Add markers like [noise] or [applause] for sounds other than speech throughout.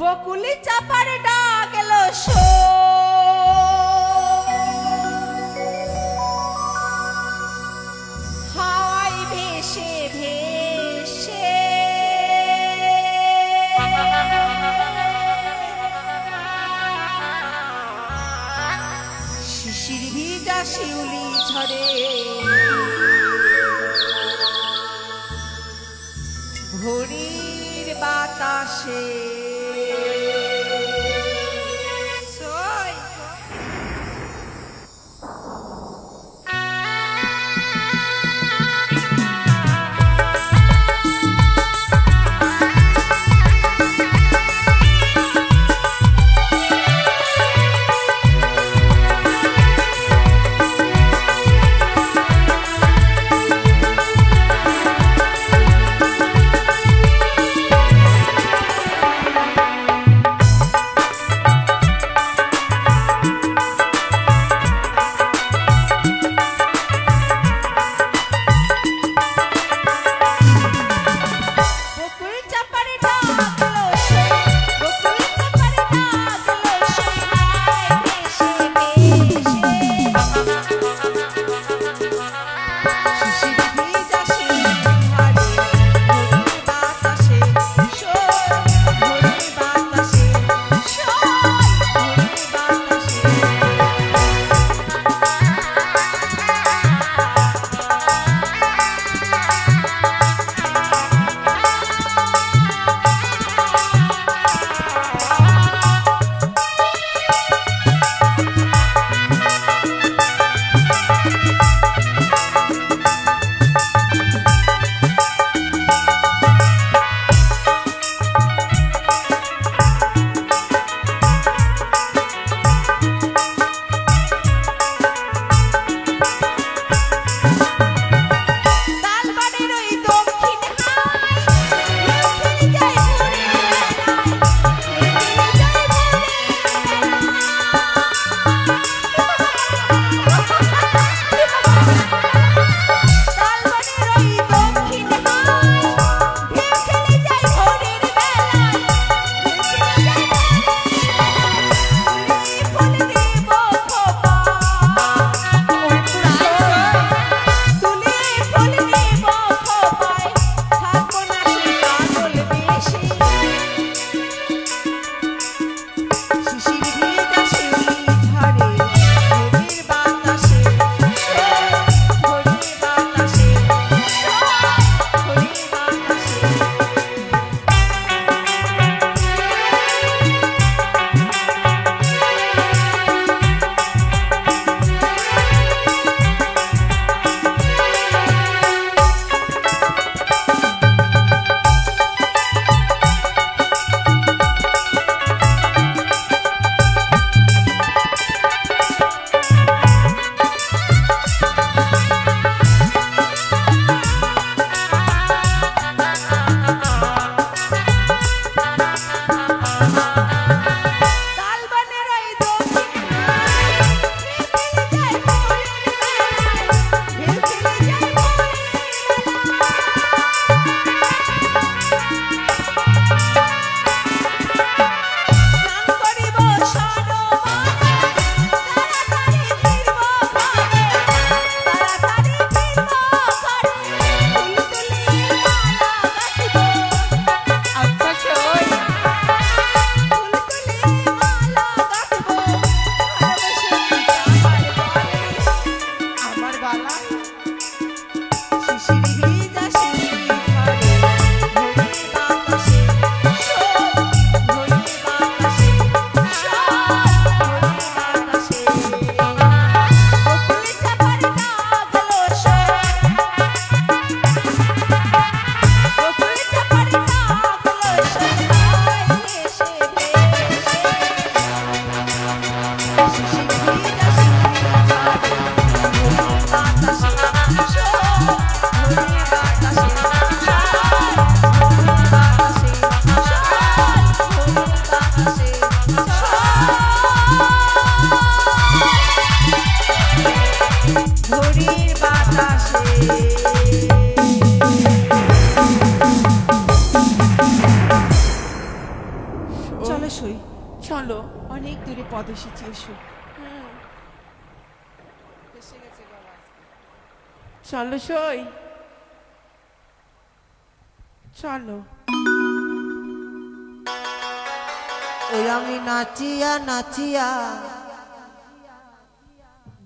বকুলি চাপার এলো শো ভেসে ভেসে। শিউলি ঝরে। ভোরের বাতাসে নাচিয়া নাচিয়া,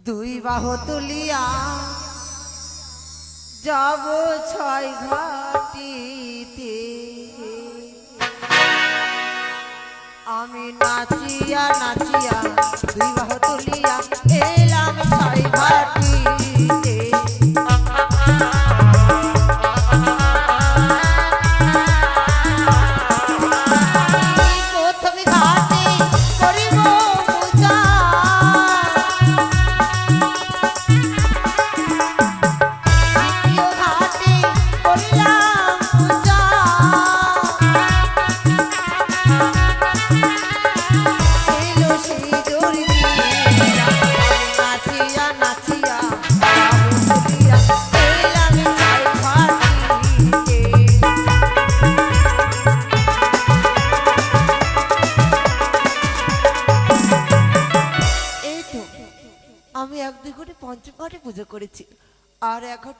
দুই বাহু তুলিয়া যাব ছয় ঘাটিতে। আমি নাচিয়া নাচিয়া, দুই বাহু তুলিয়া এলাম ছয় ঘাটিতে।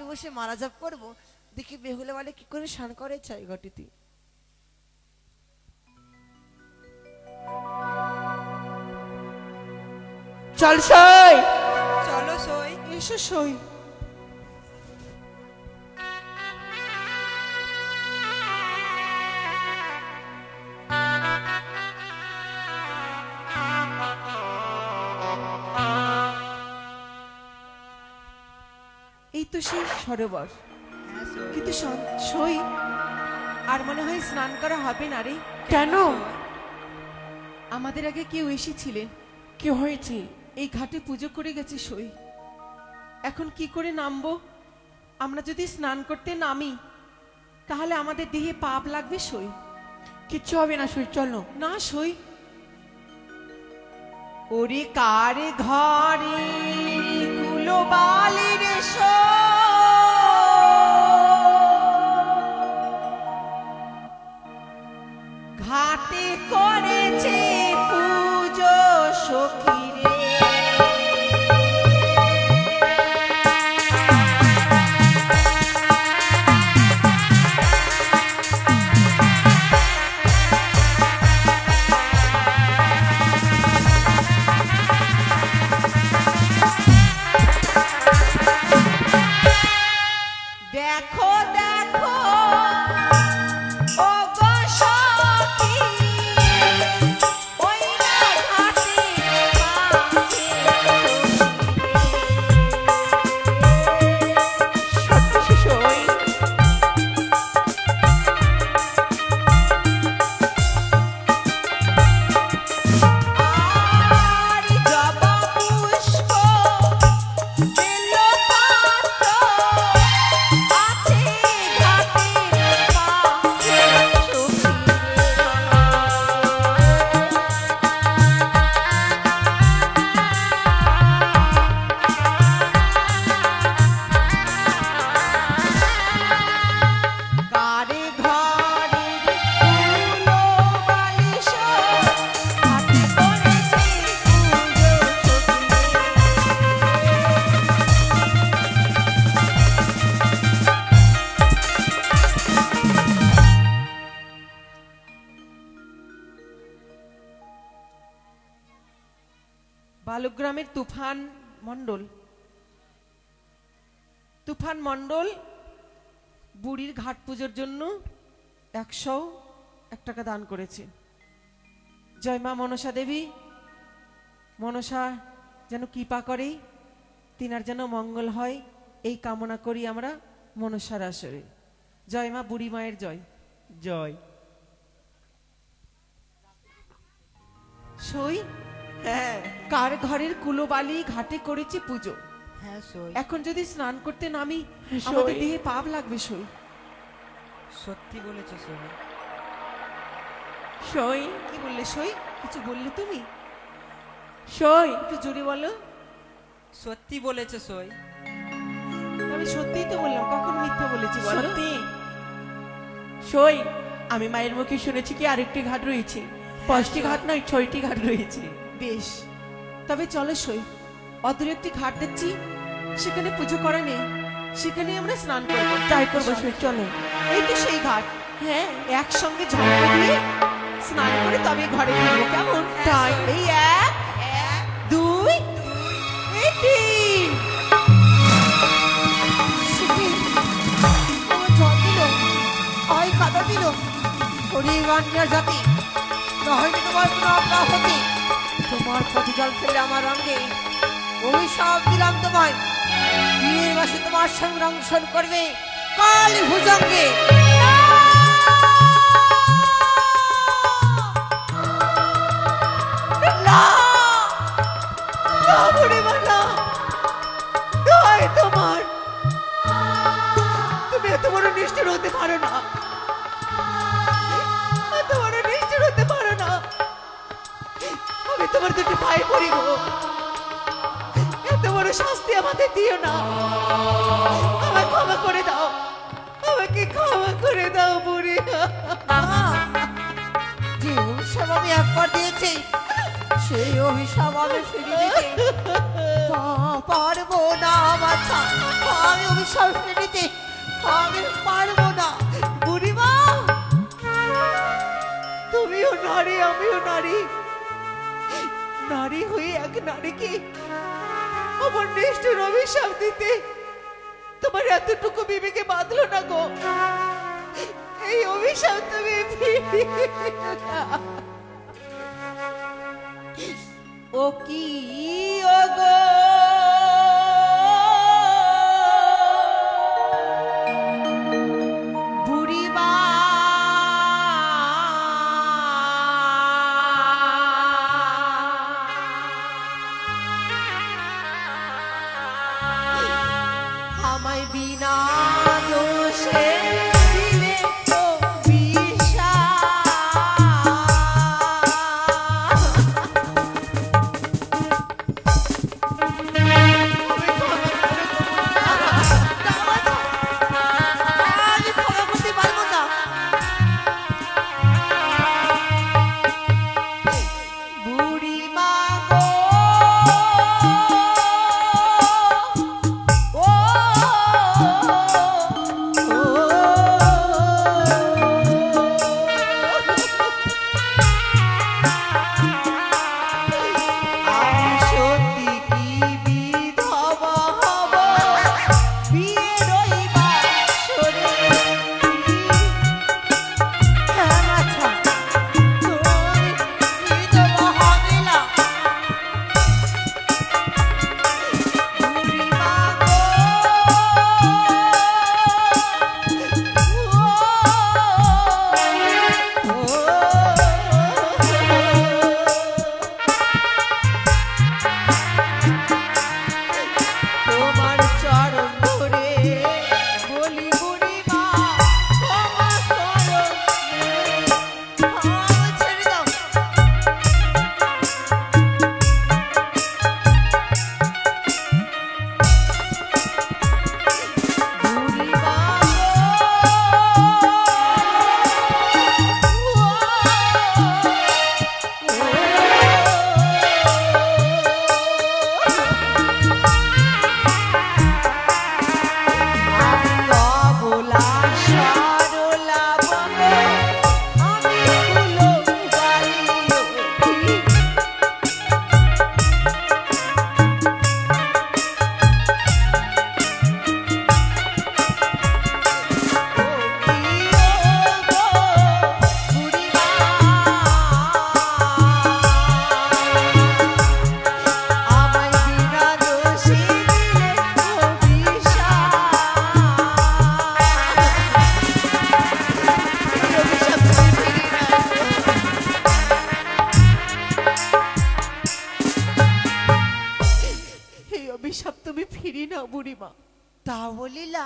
বসে মারা জাপ করব দেখি বেহুলে বলে কি করে স্নান করে? চাই ঘটিতে। চল সই। চলো সই এসো সই। তো সেই সরোবর। কিন্তু সই আর মনে হয় স্নান করা হবে না রে। কেন? আমাদের আগে কেউ এসেছিলেন। কি হয়েছে? এই ঘাটে পুজো করে গেছে সই। এখন কি করে নামবো? আমরা যদি স্নান করতে নামি তাহলে আমাদের দেহে পাপ লাগবে সই। কিচ্ছু হবে না সই চলো না সই। ওরে কারে ঘরে ঘাটে করেছে তুফান মণ্ডল। তুফান মণ্ডল বুড়ির ঘাট পুজোর জন্য একশো এক টাকা দান করেছে। জয় মা মনসা দেবী। মনসা যেন কৃপা করে তিনার যেন মঙ্গল হয় এই কামনা করি আমরা মনসার আসরে। জয় মা বুড়ি মায়ের জয়। জয়। সই হ্যাঁ। কার ঘরের কুলোবালি ঘাটে করেছি পুজো। হ্যাঁ সই। এখন যদি স্নান করতে নামি আমাদের দেহে পাপ লাগবে সই। সত্যি বলেছ সই। সই। কি বললে সই? কিছু বললে তুমি? সই। একটু জোরে বলো। সত্যি বলেছ সই। আমি সত্যিই তো বললাম কখন মিথ্যা বলেছি বলো? সত্যি। সই। আমি মায়ের মুখে শুনেছি কি আরেকটি ঘাট রয়েছে? পাঁচটি ঘাট নয় ছয়টি ঘাট রয়েছে। বেশ। তবে চলো সই। অদূরে একটি ঘাট দেখছি সেখানে পুজো করা নেই। সেখানে আমরা স্নান করব। তাই করব সই চলো। এই তো সেই ঘাট। হ্যাঁ একসঙ্গে ঝড় দিয়ে স্নান করে তবে ঘরে ফিরবো কেমন? তাই। এই এক দুই তিন। হয় কাদা দিল? হরিগান্য জাতি নহলে তোমার কোনো অজ্ঞা হতে তোমার প্রতি জল ফেলে আমার রঙে অভিশাপ দিলাম তোমায়। বিয়ের মাসে তোমার সঙ্গে রংসন করবে কাল ভুজঙ্গে। তোমার। তুমি এত বড় নিষ্ঠুর হতে পারো না। তোমার দুটি পায়ে পড়িব এত বড় শাস্তি আমাদের দিও না। আমাকে ক্ষমা করে দাও। আমাকে ক্ষমা করে দাও বুড়ি। যে অভিশাপ আমি একবার দিয়েছি সেই অভিশাপ আমি ফিরে দিতে পারব না আমি অভিশাপ ফিরে দিতে আমি পারব না। বুড়িমা! তুমিও নারী আমিও নারী। নারী হয়ে এক নারীকে আমার নিষ্ঠুর অভিশাপ দিতে। তোমার এতটুকু বিবেকে বাঁধলো না গো। এই অভিশাপ তুমি। ও কি, ও গো? আমায় বিনা বুড়িমা। তা বলিলা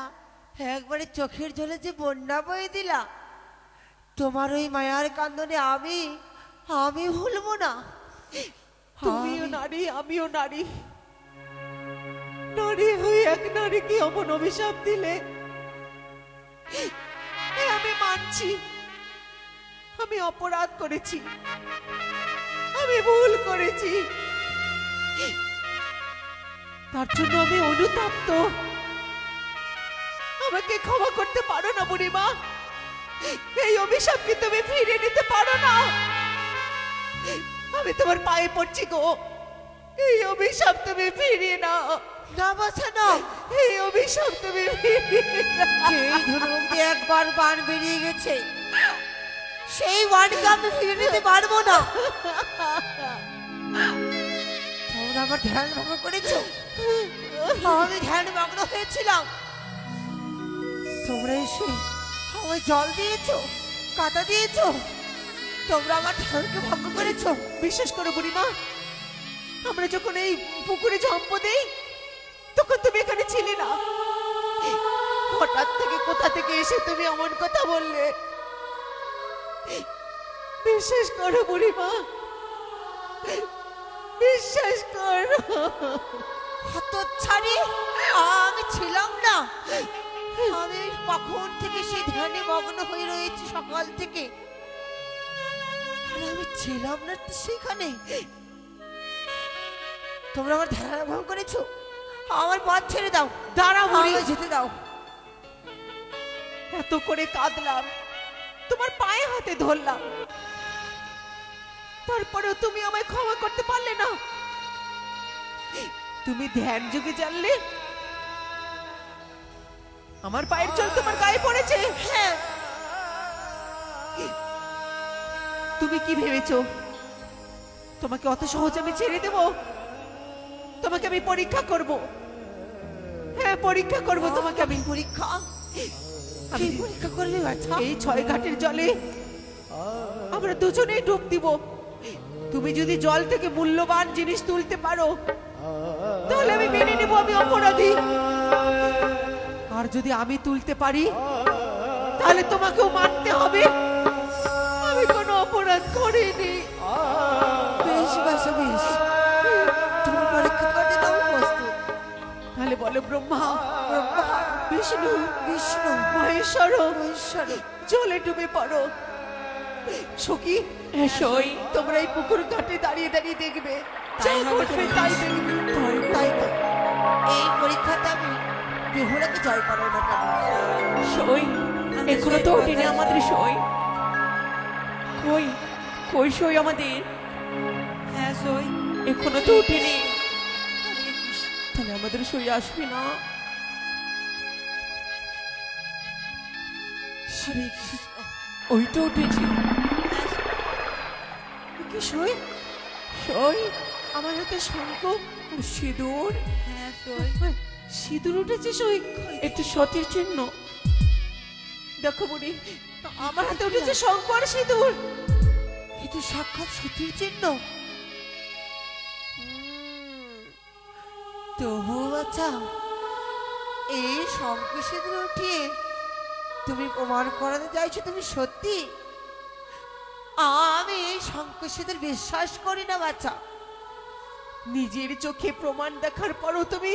একবারে চোখের জলে যে বন্যা বয়ে দিলা। তোমার ওই মায়ার কান্দনে আমি আমি ভুলবো না। তুমিও নারী আমিও নারী। নারী হয়ে এক নারীকে অমন অভিশাপ দিলে আমি মানছি। আমি অপরাধ করেছি। আমি ভুল করেছি। তার জন্য আমি অনুতপ্ত। আমাকে ক্ষমা করতে পারো না বুড়িমা। এই অভিশাপকে তুমি ফিরে নিতে পারো না। আমি তোমার পায়ে পড়ছি গো। এই অভিশাপ তুমি ফিরিয়ে নাও। না বাছা না। এই অভিশাপ তুমি ফিরিয়ে ধনুক দিয়ে একবার বান বেরিয়ে গেছে। সেই বানকে আমি ফিরে নিতে পারব না। তোমরা আমার ধ্যান ভঙ্গ করেছ? আমি ধ্যান মগ্ন হয়েছিলাম। তোমরা এসে আমায় জল দিয়েছ, কাটা দিয়েছ। তোমরা আমার ধ্যানকে ভঙ্গ করেছ। বিশ্বাস করো বুড়িমা, আমরা যখন এই পুকুরে ঝম্প দেই, তখন তুমি এখানে ছিলে না। হঠাৎ থেকে কোথা থেকে এসে তুমি এমন কথা বললে? বিশ্বাস করো বুড়িমা, বিশ্বাস করো। হাত ছাড়ি আমি ছিলাম না। আমি কখন থেকে সেই ধ্যানে মগ্ন হয়ে রয়েছি সকাল থেকে? আমি ছিলাম না সেখানে। তোমরা আমার ধ্যান ভঙ্গ করেছ? আমার পথ ছেড়ে দাও। দাঁড়াও বুড়ি। যেতে দাও। এত করে কাঁদলাম। তোমার পায়ে হাতে ধরলাম। তারপরেও তুমি আমায় ক্ষমা করতে পারলে না। তুমি ধ্যান যুগে জানলে? আমার পায়ের জল তোমার গায়ে পড়েছে। হ্যাঁ। তুমি কি ভেবেছো? তোমাকে অত সহজ আমি ছেড়ে দেব? তোমাকে আমি পরীক্ষা করব। হ্যাঁ পরীক্ষা করব তোমাকে আমি। পরীক্ষা? আমি পরীক্ষা করবে এই ছয় ঘাটের জলে আমরা দুজনেই ডুব দিব। তুমি যদি জল থেকে মূল্যবান জিনিস তুলতে পারো তাহলে আমি মেনে নেব আমি অপরাধী। আর যদি আমি তুলতে পারি তাহলে তোমাকেও মানতে হবে। আমি কোনো অপরাধ করিনি। বেশ বেশ। তুমি পরীক্ষা করতে দাও প্রস্তুত তাহলে বলো ব্রহ্মা। ব্রহ্মা, বিষ্ণু বিষ্ণু। মহেশ্বর ঈশ্বর জলে ডুবে পড়ো। সখী হ্যাঁ সই। তোমরা এই পুকুর ঘাটে দাঁড়িয়ে দাঁড়িয়ে দেখবে। তাই হবে তাই তাই তো। এই পরীক্ষাতে আমি বেহুলাকে জয় করার সই। এখনও তো ওঠেনি আমাদের সই। কই? কই সই আমাদের? হ্যাঁ সই। এখনও তো ওঠেনি। তাহলে আমাদের সই আসবে না। ওই তো উঠেছি। কি সই? সই। আমার হাতে শঙ্খ সিঁদুর। হ্যাঁ সিঁদুর উঠেছে সই। একটু সতীর চিহ্ন। দেখো বুড়ি আমার হাতে উঠেছে শঙ্খ আর সিঁদুর। এ তো সাক্ষাৎ সতীর চিহ্ন। তবু বাচ্চা এই সংকোষেদের উঠিয়ে তুমি প্রমাণ করাতে চাইছো তুমি সত্যি? আমি এই সংকোষেদের বিশ্বাস করি না বাচ্চা। নিজের চোখে প্রমাণ দেখার পরও তুমি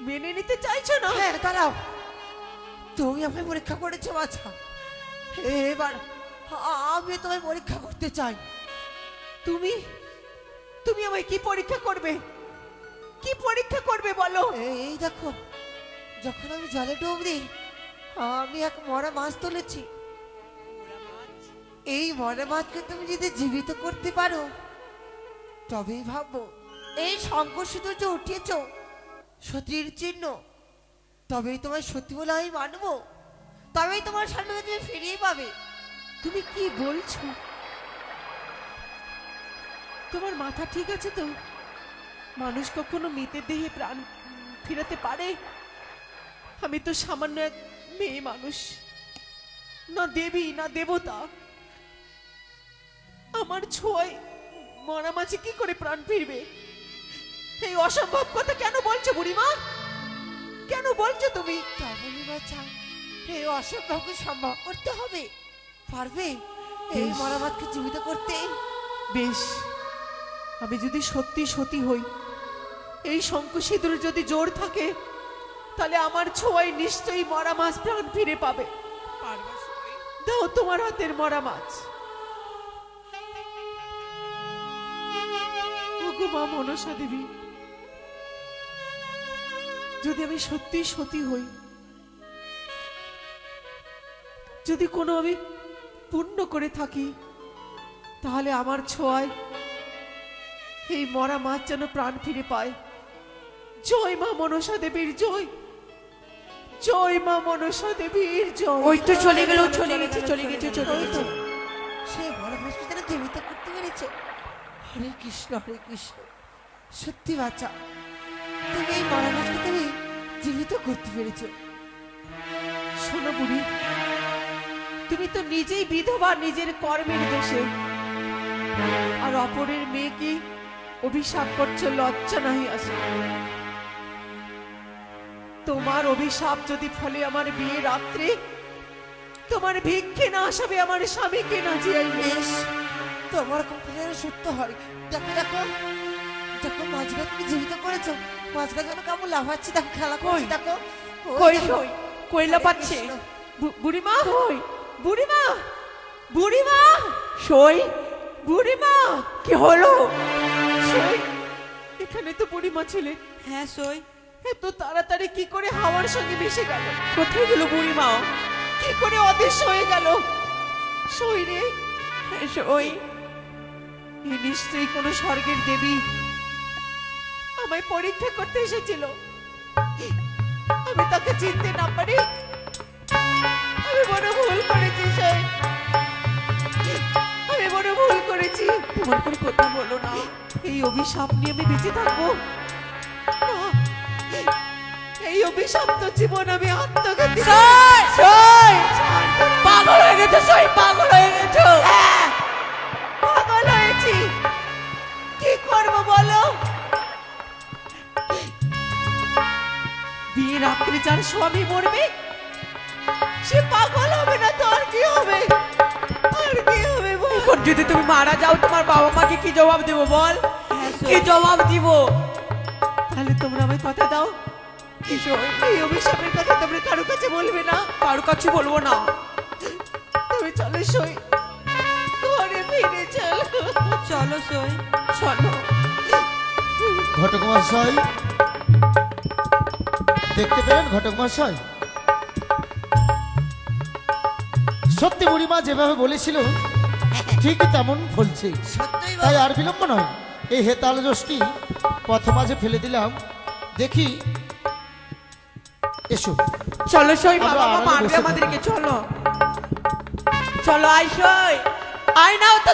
মেনে নিতে চাইছো না? হ্যাঁ দাঁড়াও। তুমি আমায় পরীক্ষা করেছ বাচ্চা এবার আমি তোমায় পরীক্ষা করতে চাই। তুমি তুমি আমায় কি পরীক্ষা করবে? কি পরীক্ষা করবে বলো? এই এই দেখো যখন আমি জলে ডুব দিই আমি এক মরা মাছ তুলেছি। এই মরা মাছকে তুমি যদি জীবিত করতে পারো তবেই ভাববো, এই সংকর্ষিত যে উঠিয়েছ, সতীর চিহ্ন, তবেই তোমার সত্যি বলে আমি মানবো, তবেই তোমার সামনে তুমি ফিরিয়ে পাবে। তুমি কি বলছো? তোমার মাথা ঠিক আছে তো? মানুষ কখনো মৃতের দেহে প্রাণ ফিরাতে পারে? আমি তো সামান্য এক মেয়ে মানুষ। না দেবী, না দেবতা। আমার ছোঁয়ায় মরা মাছে কি করে প্রাণ ফিরবে? এই অসম্ভব কথা কেন বলছো বুড়িমা? কেন বলছো তুমি? তবেই বাচ্চা এই অসম্ভবকে সম্ভব করতে হবে। পারবে? এই। মরা মাছকে জীবিত করতে? বেশ। আমি যদি সত্যি সতী হই এই শঙ্খ সিঁদুর যদি জোর থাকে তাহলে আমার ছোঁয়ায় নিশ্চয়ই মরা মাছ প্রাণ ফিরে পাবে। দাও তোমার হাতের মরা মাছ ওগো মা মনসা দেবী। যদি আমি সত্যি সতী হই যদি কোনো আমি পুণ্য করে থাকি তাহলে আমার ছোঁয়ায় এই মরা মাছ যেন প্রাণ ফিরে পায়। জয় মা মনসা দেবীর জয়। জয় মা মনসা দেবীর জয়। ওই তো চলে গেল চলে গেছে চলে গেছে চলে গেছে। সেই বড় যেন জীবিত করতে পেরেছে। হরে কৃষ্ণ হরে কৃষ্ণ। সত্যি বাচ্চা, তুমি এই মাছকে তুমি জীবিত করতে পেরেছ। শোনো বুড়ি, তুমি তো নিজেই বিধবা, নিজের কর্মের দোষে। আর অপরের মেয়েকে অভিশাপ করছ, লজ্জা নাহি আসে। তোমার অভিশাপ যদি ফলে আমার বিয়ে রাত্রে, তোমার ভিক্ষে না আসাবে, আমার স্বামীকে না জিয়াই বেশ তোমার যেন সত্য হয়। দেখো দেখো দেখো মাছটা তুমি জীবিত করেছ। মাছটা যেন কেমন লাফাচ্ছে দেখো খেলা করছে কই? দেখো। কই। কই? কইলা হরে পাচ্ছে? বুড়িমা? কই? বুড়িমা? বুড়িমা? সই? বুড়িমা কি হলো? সই? এখানে তো বুড়িমা ছিলেন হ্যাঁ সই। এত তাড়াতাড়ি কি করে হাওয়ার সঙ্গে মিশে গেল? কোথায় গেল বুড়িমা? কি করে অদৃশ্য হয়ে গেল? সই রে সই। নিশ্চয়ই কোনো স্বর্গের দেবী আমায় পরীক্ষা করতে এসেছিল। আমি তাকে চিনতে না পারি। আমি ভুল করেছি আমি ভুল করেছি। তোমার কোনো কথা বলো না। এই অভিশাপ নিয়ে আমি বেঁচে থাকব। এই জীবন আমি আত্মঘাতী। যদি তুমি মারা যাও তোমার বাবা মাকে কি জবাব দেব বল? কি জবাব দিব? তাহলে তোমরা আমায় কথা দাও। এই অভিশাপের কথা তোমরা কারও কাছে বলবে না। কারও কাছে বলব না। তুমি চলো সই। ঘরে ফিরে চলো। চলো সই। চলো। ঘটক মহাশয় দেখতে পেলেন ঘটক মহাশয়? সত্যি বুড়িমা যেভাবে বলেছিল ঠিক তেমন ফলছে তাই আর বিলম্ব নয়। এই হেতাল জোশটি পথ মাঝে ফেলে দিলাম। দেখি। এসো। চলো সই বাবা মারবে আমাদেরকে চলো। চলো আই সই। আই নাও তো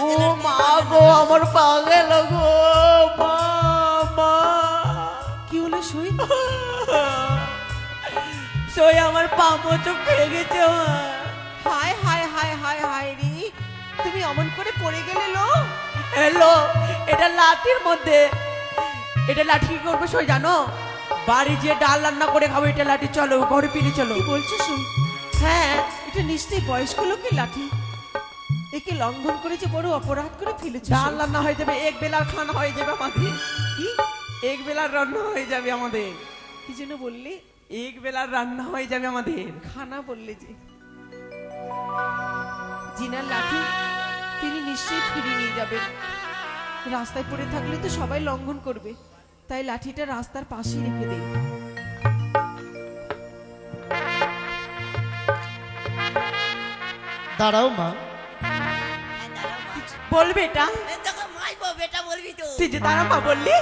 ও মা গো আমার পা গেল গো মা মা। কি হলো সই? [laughs] সই আমার পা মোচক খেয়ে গেছে হায় হায় হায় হায় হায় রে। তুমি অমন করে পড়ে গেলে লো। এলো এটা লাঠির মধ্যে। এটা লাঠি কি করব সই জানো? বাড়ি যে ডাল রান্না করে খাব এটা লাঠি চলো ঘরে ফিরে চলো। কি বলছো সই হ্যাঁ এটা নিশ্চয়ই বয়স্ক লোকের লাঠি। একে লঙ্ঘন করে যে বড় অপরাধ করে ফেলেছে ডাল রান্না হয়ে যাবে এক বেলার খানা হয়ে যাবে আমাদের। কি? এক বেলার রান্না হয়ে যাবে আমাদের। কি যেন বললে? এক বেলার রান্না হয়ে যাবে আমাদের খানা বললে যে জিনার লাঠি তিনি নিশ্চয়ই ফিরিয়ে নিয়ে যাবেন রাস্তায় পড়ে থাকলে তো সবাই লঙ্ঘন করবে তাই লাঠিটা রাস্তার পাশে রেখে দেই দাঁড়াও মা বলবে এটা তোকে মাইবো বেটা বলবি তো তুই যে তারা মা বললি